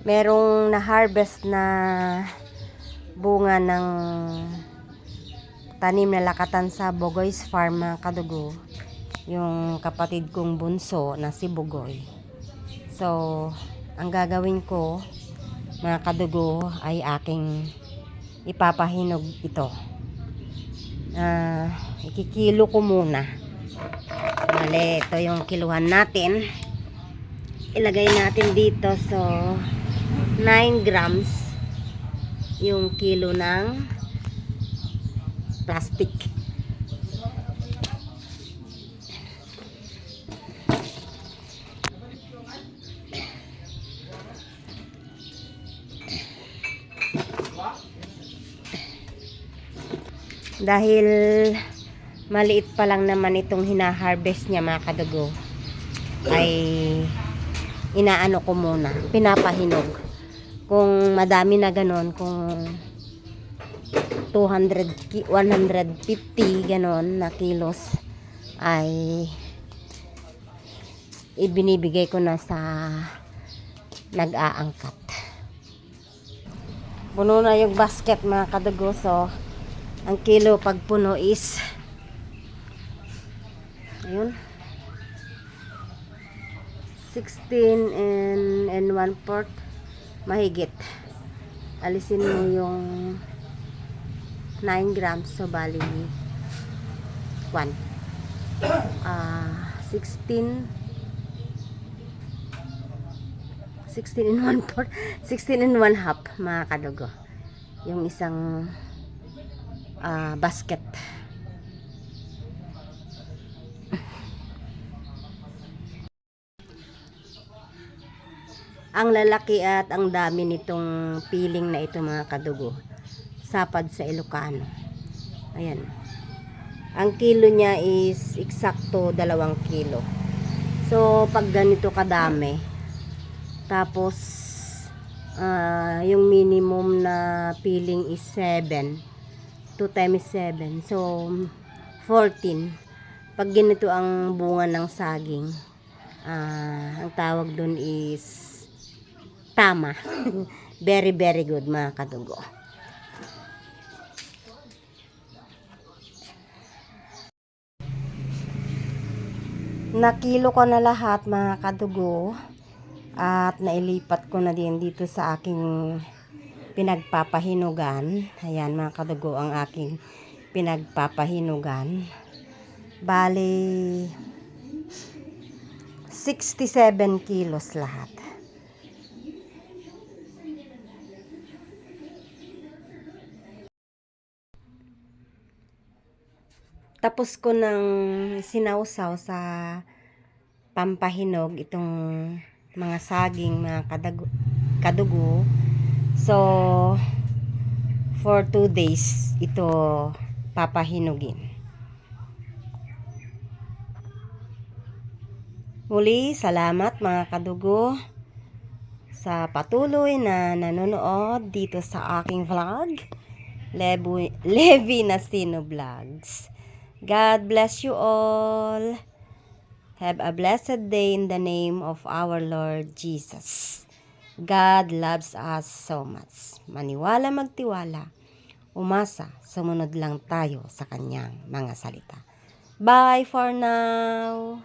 merong na-harvest na bunga ng tanim na lakatan sa Bogoy's Farm kadugo. Yung kapatid kong bunso na si Bugoy. So, ang gagawin ko mga kadugo ay aking ipapahinog ito. Ah, ikikilo ko muna. Bale, ito yung kiluhan natin. Ilagay natin dito so 9 grams yung kilo ng plastic. Dahil maliit pa lang naman itong hina-harvest niya mga kadugo ay inaano ko muna, pinapahinog. Kung madami na ganon, kung 200, ki- 150 ganon na kilos ay ibinibigay ko na sa nag-aangkat. Puno na yung basket mga kadugo, so ang kilo pag puno is ayun 16 and and 1 fourth mahigit. Alisin mo yung 9 grams so bali 1 ah 16 16 and 1 fourth 16 and 1 half mga kadugo. Yung isang ah, basket ang lalaki at ang dami nitong piling na ito mga kadugo. Sapad sa Ilocano. Ayan. Ang kilo niya is eksakto dalawang kilo. So pag ganito kadami tapos ah, yung minimum na piling is 7 2 times 7 so 14 pag ganito ang bunga ng saging ah, ang tawag dun is tama. very, very good mga kadugo. Nakilo ko na lahat mga kadugo at nailipat ko na din dito sa aking pinagpapahinugan. Ayan mga kadugo ang aking pinagpapahinugan. Bali 67 kilos lahat. Tapos ko nang sinausaw sa pampahinog itong mga saging, mga kadagu, kadugo. So, for two days, ito papahinugin. Muli, salamat mga kadugo sa patuloy na nanonood dito sa aking vlog. Levi, Levi Nasino Vlogs. God bless you all. Have a blessed day in the name of our Lord Jesus. God loves us so much. Maniwala magtiwala. Umasa, sumunod lang tayo sa kanyang mga salita. Bye for now.